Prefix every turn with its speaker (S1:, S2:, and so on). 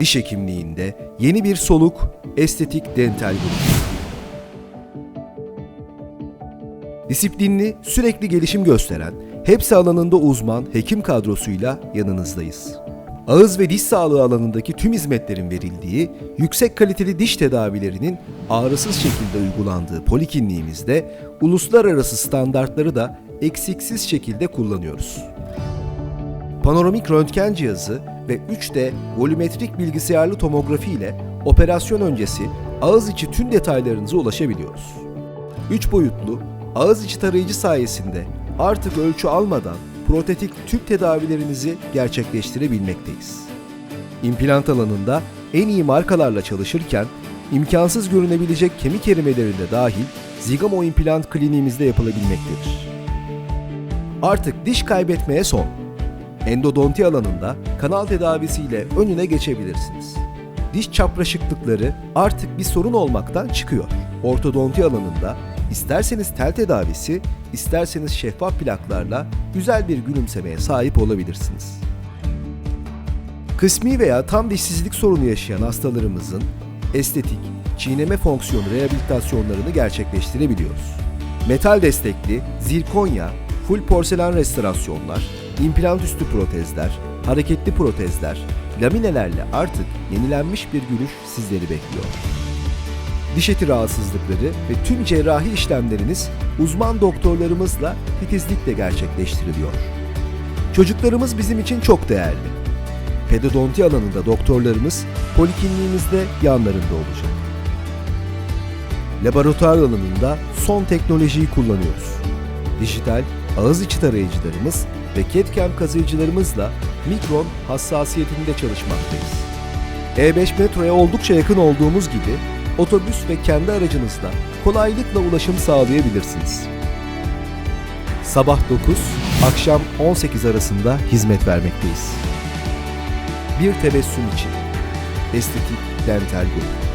S1: Diş hekimliğinde yeni bir soluk, estetik dental grubu. Disiplinli, sürekli gelişim gösteren, hepsi alanında uzman hekim kadrosuyla yanınızdayız. Ağız ve diş sağlığı alanındaki tüm hizmetlerin verildiği, yüksek kaliteli diş tedavilerinin ağrısız şekilde uygulandığı polikliniğimizde uluslararası standartları da eksiksiz şekilde kullanıyoruz. Panoramik röntgen cihazı ve 3D volümetrik bilgisayarlı tomografi ile operasyon öncesi ağız içi tüm detaylarınıza ulaşabiliyoruz. 3 boyutlu ağız içi tarayıcı sayesinde artık ölçü almadan protetik tüp tedavilerinizi gerçekleştirebilmekteyiz. İmplant alanında en iyi markalarla çalışırken imkansız görünebilecek kemik erimelerinde dahil Zigamo implant kliniğimizde yapılabilmektedir. Artık diş kaybetmeye son. Endodonti alanında kanal tedavisiyle önüne geçebilirsiniz. Diş çapraşıklıkları artık bir sorun olmaktan çıkıyor. Ortodonti alanında isterseniz tel tedavisi, isterseniz şeffaf plaklarla güzel bir gülümsemeye sahip olabilirsiniz. Kısmi veya tam dişsizlik sorunu yaşayan hastalarımızın estetik, çiğneme fonksiyonu rehabilitasyonlarını gerçekleştirebiliyoruz. Metal destekli, zirkonya, full porselen restorasyonlar, implant üstü protezler, hareketli protezler, laminelerle artık yenilenmiş bir gülüş sizleri bekliyor. Diş eti rahatsızlıkları ve tüm cerrahi işlemleriniz uzman doktorlarımızla titizlikle gerçekleştiriliyor. Çocuklarımız bizim için çok değerli. Pedodonti alanında doktorlarımız polikliniğimizde yanlarında olacak. Laboratuvar alanında son teknolojiyi kullanıyoruz. Dijital ağız içi tarayıcılarımız ve CAD-CAM kazıyıcılarımızla mikron hassasiyetinde çalışmaktayız. E5 metroya oldukça yakın olduğumuz gibi otobüs ve kendi aracınızla kolaylıkla ulaşım sağlayabilirsiniz. Sabah 9, akşam 18 arasında hizmet vermekteyiz. Bir tebessüm için Estetik Dental Grup